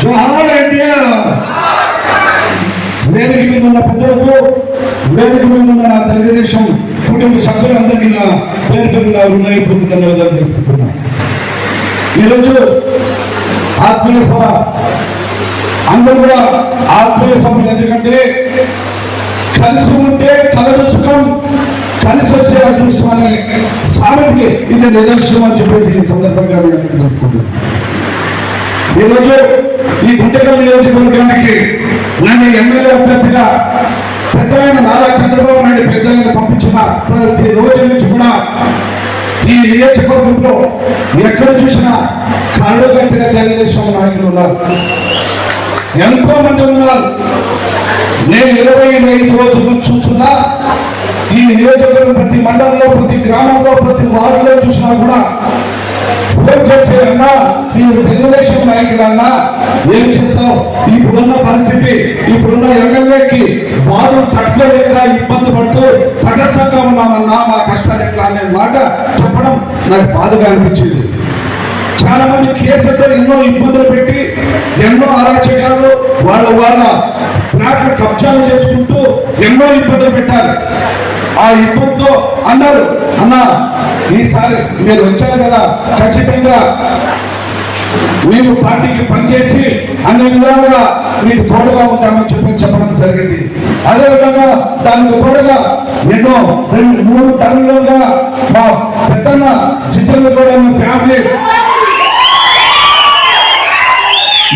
జోహార్ ఎన్టీఆర్. వేదిక మీద ఉన్న పెద్దలకు వేదిక మీద ఉన్న నా తెలుగుదేశం కుటుంబ సభ్యులందరికీ నా పేరు పేరున హృదయపూర్వక ధన్యవాదాలు తెలుపుతున్నాను ఈరోజు ఆత్మీయ సభ. అందరూ కూడా ఆత్మీయ సభలు ఎందుకంటే కలిసి ఉంటే కలదు సుఖం కలిసి వచ్చే అదృష్టం అనే సామెతకి ఇది నిదర్శనం అని చెప్పేసి ఈ సందర్భంగా నేను తెలుసుకుంటున్నాను ఈరోజు ఈ గుంటకల్ నియోజకవర్గానికి నన్ను ఎమ్మెల్యే అభ్యర్థిగా పెద్దలైన నారా చంద్రబాబు నాయుడు పెద్దలను పంపించిన ప్రతి రోజు నుంచి కూడా ఈ నియోజకవర్గంలో ఎక్కడ చూసినా కళ్ళు కట్టిన తెలుగుదేశం నాయకులు ఉన్నారు. ఎంతో మంది ఉన్నారు. నేను ఇరవై ఐదు రోజులు చూస్తున్నా ఈ నియోజకవర్గం ప్రతి మండలంలో ప్రతి గ్రామంలో ప్రతి వార్డులో చూసినా కూడా ఓట్ చేసే తెలుగుదేశం ఏం చేస్తావు? ఇప్పుడున్న పరిస్థితి ఇప్పుడున్న ఎమ్మెల్యేకి వారు తట్టుకోలేక ఇబ్బంది పడుతూ తటస్థంగా ఉన్నామన్నా మా కష్టాలు ఎట్లా అనే మాట చెప్పడం నాకు బాధగా అనిపించింది. చాలా మంది కేసులతో ఎన్నో ఇబ్బందులు పెట్టి ఎన్నో అరాచకాలు వాళ్ళ వాళ్ళ ఫ్లాట్లు కబ్జాలు చేసుకుంటూ ఎన్నో ఇబ్బందులు పెట్టారు. ఆ ఇబ్బందితో అన్నారు. అన్న ఈసారి మీరు వచ్చారు కదా ఖచ్చితంగా మీరు పార్టీకి పనిచేసి అన్ని విధాలుగా మీకు తోడుగా ఉంటామని చెప్పి చెప్పడం జరిగింది. అదేవిధంగా దానికి తోడుగా ఎన్నో రెండు మూడు టన్నులుగా మా పెద్దన్న చిత్రంలో కూడా ఫ్యామిలీ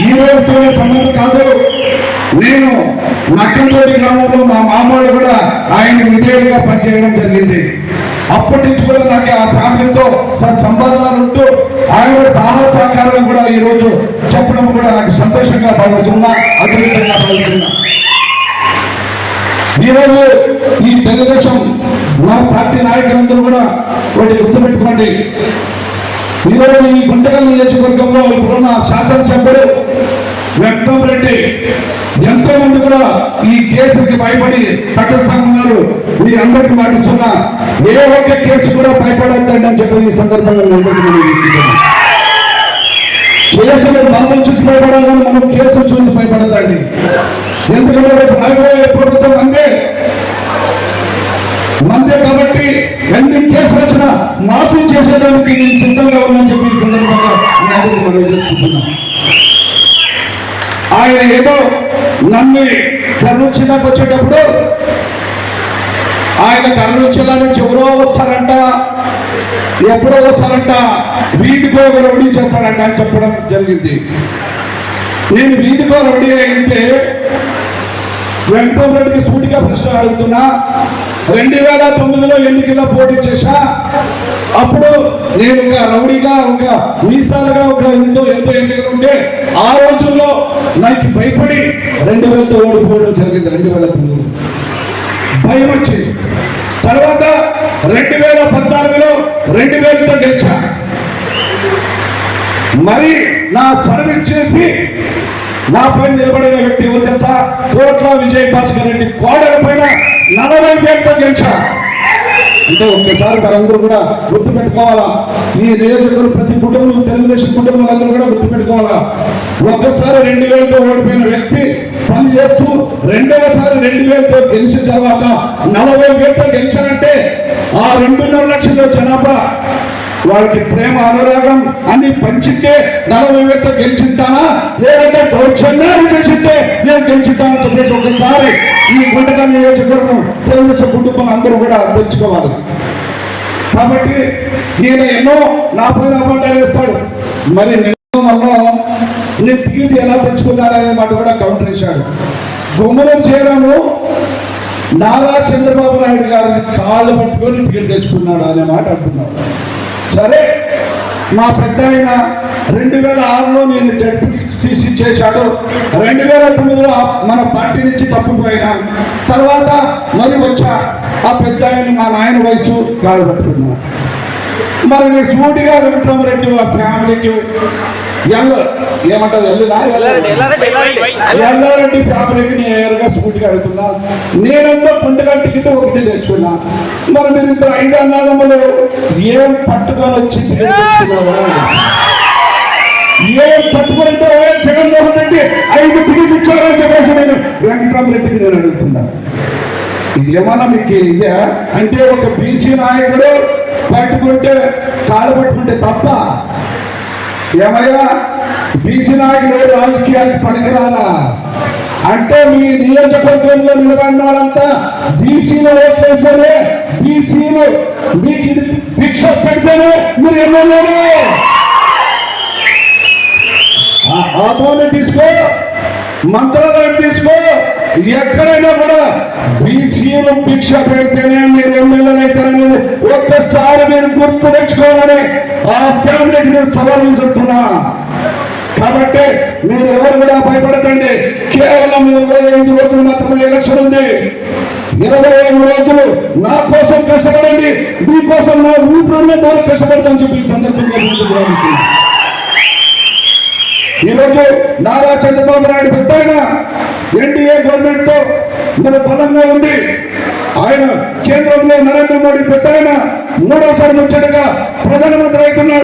ఈ రోజుతోనే సంబంధం కాదు. నేను నక్కలతోటి గ్రామంలో మా మామూలు కూడా ఆయన విధేయులుగా పనిచేయడం జరిగింది. అప్పటి నుంచి కూడా నాకు ఆ ఫ్యామిలీతో సంబంధాలు ఉంటూ ఆయన కూడా సహాయ సహకారం కూడా ఈరోజు చెప్పడం కూడా నాకు సంతోషంగా భావిస్తున్నా అదృష్టంగా భావిస్తున్నా. ఈరోజు ఈ తెలుగుదేశం మా పార్టీ నాయకులందరూ కూడా ఒకటి గుర్తుపెట్టుకోండి. ఈరోజు ఈ గుంటకల్ నియోజకవర్గంలో ఇప్పుడున్న శాసనసభ్యుడు వ్యక్తం రెడ్డి. ఎంతో మంది కూడా ఈ కేసుకి భయపడి తటస్థంగా మీ అందరికి మాటిస్తున్నా ఏ ఒక్క కేసు కూడా భయపడద్దండి అని చెప్పి ఈ సందర్భంగా కేసులు మనం చూసి భయపడాలి? మనం కేసులు చూసి భయపడదండి ఎందుకంటే రేపు రాబోయే ప్రభుత్వం అందే మందే కాబట్టి ఎన్ని కేసులు వచ్చినా మాఫీ చేసేదానికి నేను సిద్ధంగా ఉందని చెప్పి ఈ సందర్భంగా నేను అందరికీ మనం చేసుకుంటున్నాను ఆయన ఏదో నమ్మి కర్నూలు వచ్చేటప్పుడు ఆయన కర్నూలు నుంచి ఎవరో వస్తారంట ఎప్పుడో వస్తారంట వీధికో రెడీ చేస్తారంట అని చెప్పడం జరిగింది. నేను వీధికో రౌడీ అయితే వెంకటరెడ్డికి సూటిగా ప్రశ్న అడుగుతున్నా రెండు వేల తొమ్మిదిలో ఎన్నికల్లో పోటీ చేశా? అప్పుడు నేను ఒక రౌడీగా ఒక మీసాలుగా ఒక ఎంతో ఎంతో ఎన్నికలు ఉంటే ఆ రోజుల్లో నాకు భయపడి రెండు వేలతో ఓడిపోవడం జరిగింది రెండు వేల తొమ్మిది భయం వచ్చింది. తర్వాత రెండు వేల పద్నాలుగులో రెండు వేలతో గెలిచా. మరి నా సర్వీస్ చేసి నా పైన నిలబడిన వ్యక్తి ఎవరు తెలుసా? కోట్ల విజయ్ భాస్కర్ రెడ్డి కోడల పైన నలభై వేలతో గెలిచా. అంటే ఒక్కసారి మనందరూ కూడా గుర్తు పెట్టుకోవాలా ఈ నియోజకవర్గం ప్రతి కుటుంబం తెలుగుదేశం కుటుంబాలందరూ కూడా గుర్తు పెట్టుకోవాలా ఒక్కసారి రెండు వేలతో ఓడిపోయిన వ్యక్తి పని చేస్తూ రెండవసారి రెండు వేలతో గెలిచిన తర్వాత నలభై వేలతో గెలిచారంటే ఆ రెండున్నర లక్షల జనాభా. వాళ్ళకి ప్రేమ అనురాగం అన్ని పంచితే నలభై వేలతో గెలిచింటానా? లేదంటే దౌర్జన్యాలు చేసింటే నేను గెలిచిద్దామని చెప్పేసి ఒకసారి ఈ గుంటక నియోజకవర్గం తెలుగుదేశం కుటుంబం అందరూ కూడా తెచ్చుకోవాలి కాబట్టి ఈయన ఎన్నో నా పైన అబద్ధాలు వేస్తాడు. మరి నిన్న వల్ల నేను టికెట్ ఎలా తెచ్చుకున్నారనే మాట కూడా కౌంటర్ వేశాడు. గుమ్మలం చేయడము నారా చంద్రబాబు నాయుడు గారిని కాళ్ళు పట్టుకొని టికెట్ తెచ్చుకున్నాడు అనే మాట అంటున్నాడు. సరే మా పెద్ద ఆయన రెండు వేల ఆరులో నేను జడ్పీటీసీ చేశాడు. రెండు వేల తొమ్మిదిలో మన పార్టీ నుంచి తప్పిపోయినా తర్వాత మరి వచ్చా ఆ పెద్ద మా నాయన వయసు కాలు పట్టుకున్నా మరి నేను సూటిగా వెంకటరామరెడ్డి ఆ ఫ్యామిలీకి ఎల్ల ఏమంటారు ఎల్లారెడ్డి ఫ్యామిలీకి నేరుగా సూటిగా వెళ్తున్నా. నేనంతా పుండగా టికెట్ ఒకటి తెచ్చుకున్నా. మరి మీరు ఇద్దరు ఐదు అన్నదమ్ములు ఏం పట్టుకొని వచ్చి? ఏ పట్టుకుంటే వైఎస్ జగన్మోహన్ రెడ్డి ఐదు టికెట్ ఇచ్చారని చెప్పేసి నేను వెంకటరామరెడ్డికి నేను అడుగుతున్నా. ఇది ఏమన్నా మీకు ఇదే? అంటే ఒక బీసీ నాయకుడు పట్టుకుంటే కాలు పట్టుకుంటే తప్ప ఏమయ్యా? బీసీ నాయకుడు రాజకీయానికి పనికిరాలా? అంటే మీ నియోజకవర్గంలో నిలబడిన వాళ్ళంతా బీసీలో ఓట్లేసారే బీసీలు మీకు ఇది భిక్ష పెడితేనే మీరు ఎమ్మెల్యేలు. ఆటోని తీసుకో మంత్రాలయం తీసుకో ఎక్కడైనా కూడా బీసీలు భిక్ష పెడితేనే మీరు ఎమ్మెల్యేలు అవుతారని ఒక్కసారి మీరు గుర్తు తెచ్చుకోవాలని ఆ ఫ్యామిలీకి నేను సవాల్ చెప్తున్నా కాబట్టి మీరు ఎవరు కూడా భయపడకండి. కేవలం ఇరవై ఐదు రోజులు మాత్రమే ఎలక్షన్ ఉంది. ఇరవై ఐదు రోజులు నా కోసం కష్టపడండి మీకోసం నా ఊపిరిలో కష్టపడతాను చెప్పి సందర్భంగా ఈరోజు నారా చంద్రబాబు నాయుడు పెద్ద ఎన్డీఏ గవర్నమెంట్తో మన బలంగా ఉంది. ఆయన కేంద్రంలో నరేంద్ర మోడీ పెద్ద ఆయన మూడోసారి ముచ్చటగా ప్రధానమంత్రి అవుతున్నారు.